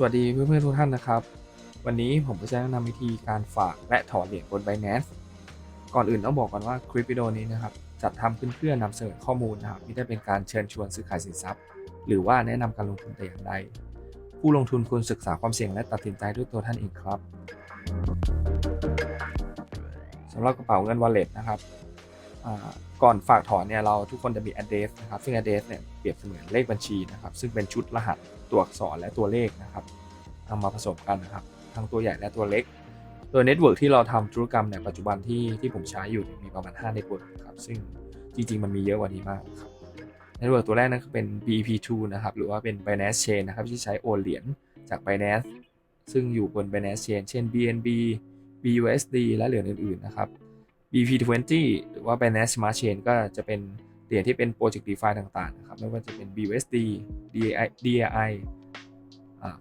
สวัสดีเพื่อนๆทุกท่านนะครับ วันนี้ผมจะแนะนำวิธีการฝากและถอนเหรียญบน Binance ก่อนอื่นต้องบอกก่อนว่าคลิปวิดีโอนี้นะครับจัดทขึ้นเพื่อนำเสนอข้อมูลนะครับไม่ได้เป็นการเชิญชวนซื้อขายสินทรัพย์ หรือว่าแนะนำการลงทุนแต่อย่างใดผู้ลงทุนควรศึกษาความเสี่ยงและตัดสินใจด้วยตัวท่านเองครับสำหรับกระเป๋าเงิน wallet นะครับ ก่อนฝากถอนเนี่ยเราทุกคนจะมี address นะครับซึ่ง address เนี่ยเปรียบเสมือนเลขบัญชีนะครับซึ่งเป็นชุดรหัสตัวอักษรและตัวเลขนะครับเอามาผสมกันนะครับทั้งตัวใหญ่และตัวเล็ก โดยเน็ตเวิร์กที่เราทำธุรกรรมเนี่ยปัจจุบันที่ที่ผมใช้อยู่มีประมาณ5เน็ตเวิร์กครับซึ่งจริง ๆ มันมีเยอะกว่านี้มากครับเน็ตเวิร์กตัวแรกนั่นก็เป็น BEP2 นะครับหรือว่าเป็น Binance Chain นะครับที่ใช้โอนเหรียญจาก Binance ซึ่งอยู่บน Binance Chain เช่น BNB BUSD และเหรียญอื่นๆนะครับ BP20 หรือว่า Binance Smart Chain ก็จะเป็นเหรียญที่เป็นโปรเจกต์ DeFi ต่างๆนะครับไม่ว่าจะเป็น BUSD DAI DAI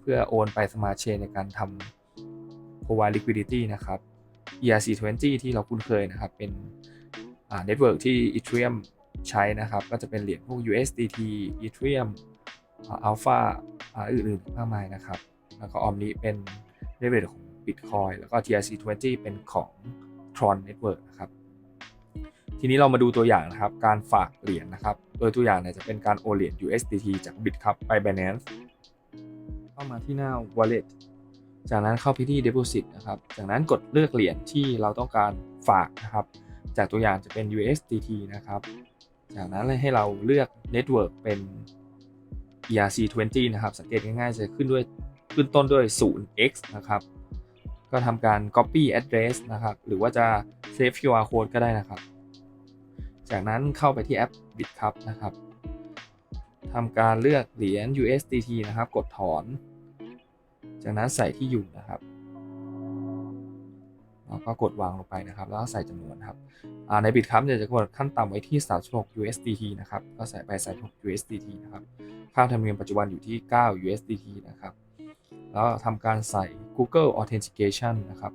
เพื่อโอนไป Smart Chain ในการทำ provide liquidity นะครับ ERC20 ที่เราคุ้นเคยนะครับ เป็น network ที่ Ethereum ใช้นะครับ ก็จะเป็นเหรียญพวก USDT Ethereum Alpha อ่าอื่นๆมากมายนะครับ แล้วก็ Omni เป็น network ของ Bitcoin แล้วก็ TRC20 เป็นของ Tron Network นะครับ ทีนี้เรามาดูตัวอย่างนะครับ การฝากเหรียญนะครับ โดยตัวอย่างเนี่ยจะเป็นการโอนเหรียญ USDT จาก Bitcup ไป Binance เข้ามาที่หน้า Wallet จากนั้นเข้าไปที่ Deposit นะครับ จากนั้นกดเลือกเหรียญที่เราต้องการฝากนะครับ จากตัวอย่างจะเป็น USDT นะครับ จากนั้นให้เราเลือก Network เป็น ERC20 นะครับ สังเกตง่ายๆจะขึ้นด้วยขึ้นต้นด้วย 0x นะครับ ก็ทำการ copy address นะครับ หรือว่าจะ save QR code ก็ได้นะครับ จากนั้นเข้าไปที่แอป Bitcup นะครับทำการเลือกเหรียญ USDT นะครับ กดถอน จากนั้นใส่ที่อยู่นะครับแล้วก็กดวางลงไปนะครับ แล้วก็ใส่จำนวนครับใน Bitcup เนี่ยจะกดขั้นต่ำไว้ที่36 USDT นะครับ ก็ใส่ไป36 USDT นะครับ ค่าธรรมเนียมปัจจุบันอยู่ที่ 9 USDT นะครับ แล้วทำการใส่ Google Authentication นะครับ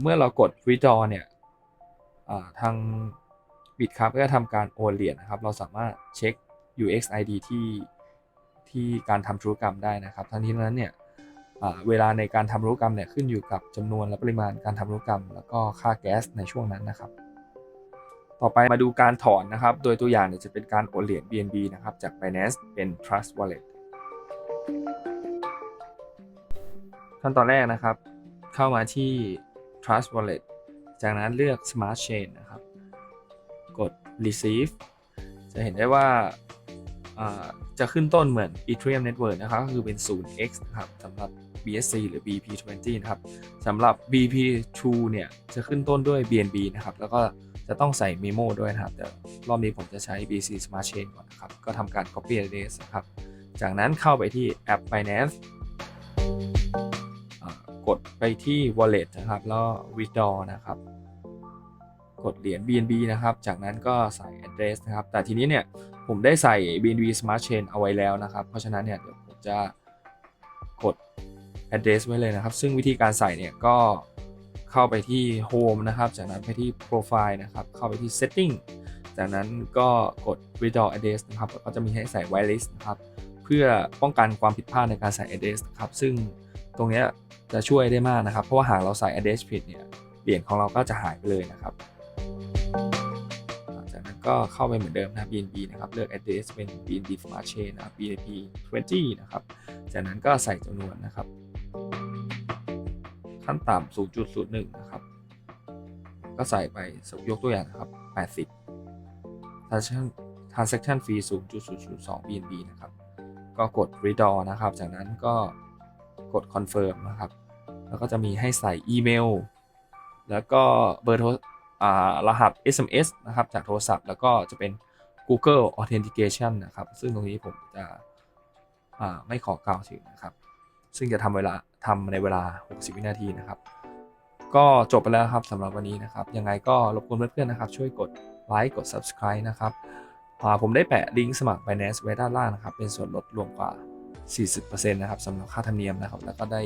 เมื่อเรากด withdraw เนี่ยทาง Bitcup ก็จะทำการโอนเหรียญนะครับ เราสามารถเช็ค UXID ที่ที่การทำธุรกรรมได้นะครับ ทั้งนี้นั้นเนี่ยเวลาในการทำธุรกรรมเนี่ยขึ้นอยู่กับจำนวนและปริมาณการทำธุรกรรม แล้วก็ค่าแก๊สในช่วงนั้นนะครับ ต่อไปมาดูการถอนนะครับ โดยตัวอย่างเนี่ยจะเป็นการโอนเหรียญ BNB นะครับจาก Binance เป็น Trust Wallet ขั้นตอนแรกนะครับ เข้ามาที่ Trust Wallet จากนั้นเลือก Smart Chain นะครับ กด Receive จะเห็นได้ว่าจะขึ้นต้นเหมือน Ethereum Network นะครับก็คือเป็น 0x นะครับสำหรับ BSC หรือ BP20 นะครับสำหรับ BP2 เนี่ย จะขึ้นต้นด้วย BNB นะครับ แล้วก็จะต้องใส่ Memo ด้วยนะครับ แต่รอบนี้ผมจะใช้ BC Smart Chain ก่อนนะครับ ก็ทำการ Copy address นะครับ จากนั้นเข้าไปที่แอป Binance กดไปที่ Wallet นะครับแล้ว Withdraw นะครับ กดเหรียญ BNB นะครับ จากนั้นก็ใส่ address นะครับ แต่ทีนี้เนี่ยผมได้ใส่ BNB Smart Chain เอาไว้แล้วนะครับ เพราะฉะนั้นเนี่ยเดี๋ยวผมจะกด address ไว้เลยนะครับ ซึ่งวิธีการใส่เนี่ยก็เข้าไปที่ Home นะครับ จากนั้นไปที่ Profile นะครับ เข้าไปที่ Setting จากนั้นก็กด Withdraw address นะครับ ก็จะมีให้ใส่ whitelist นะครับ เพื่อป้องกันความผิดพลาดในการใส่ address นะครับ ซึ่ง ตรงนี้จะช่วยได้มากนะครับ เพราะว่าหากเราใส่ address ผิดเนี่ยเหรียญของเราก็จะหายไปเลยนะครับจากนั้นก็เข้าไปเหมือนเดิมนะ BNB นะครับเลือก address เป็น BNB Smart Chain นะครับ BNB 20นะครับจากนั้นก็ใส่จำนวนนะครับ ขั้นต่ำ0.01นะครับก็ใส่ไปยกตัวอย่างนะครับ 80 transaction transaction fee 0.002 BNB นะครับ ก็กด redraw นะครับ จากนั้นก็ กด confirm นะครับ แล้วก็จะมีให้ใส่อีเมล แล้วก็เบอร์โทรรหัส SMS นะครับ จากโทรศัพท์ แล้วก็จะเป็น Google Authentication นะครับ ซึ่งตรงนี้ผมจะไม่ขอกล่าวถึงนะครับ ซึ่งจะทำเวลาทำในเวลา 60 วินาทีนะครับ ก็จบไปแล้วครับสำหรับวันนี้นะครับ ยังไงก็รบกวนเพื่อนๆนะครับ ช่วยกดไลค์กด Subscribe นะครับผมได้แปะลิงก์สมัคร Binance ไว้ด้านล่างนะครับ เป็นส่วนลดรวมกว่า 40%นะครับสำหรับค่าธรรมเนียมนะครับ แล้วก็ได้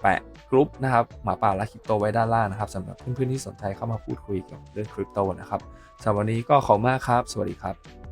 แปะกรุ๊ปนะครับหมาป่าและคริปโตไว้ด้านล่างนะครับสำหรับเพื่อนๆที่สนใจเข้ามาพูดคุยเกี่ยวกับเรื่องคริปโตนะครับสำหรับวันนี้ก็ขอบมากครับ สวัสดีครับ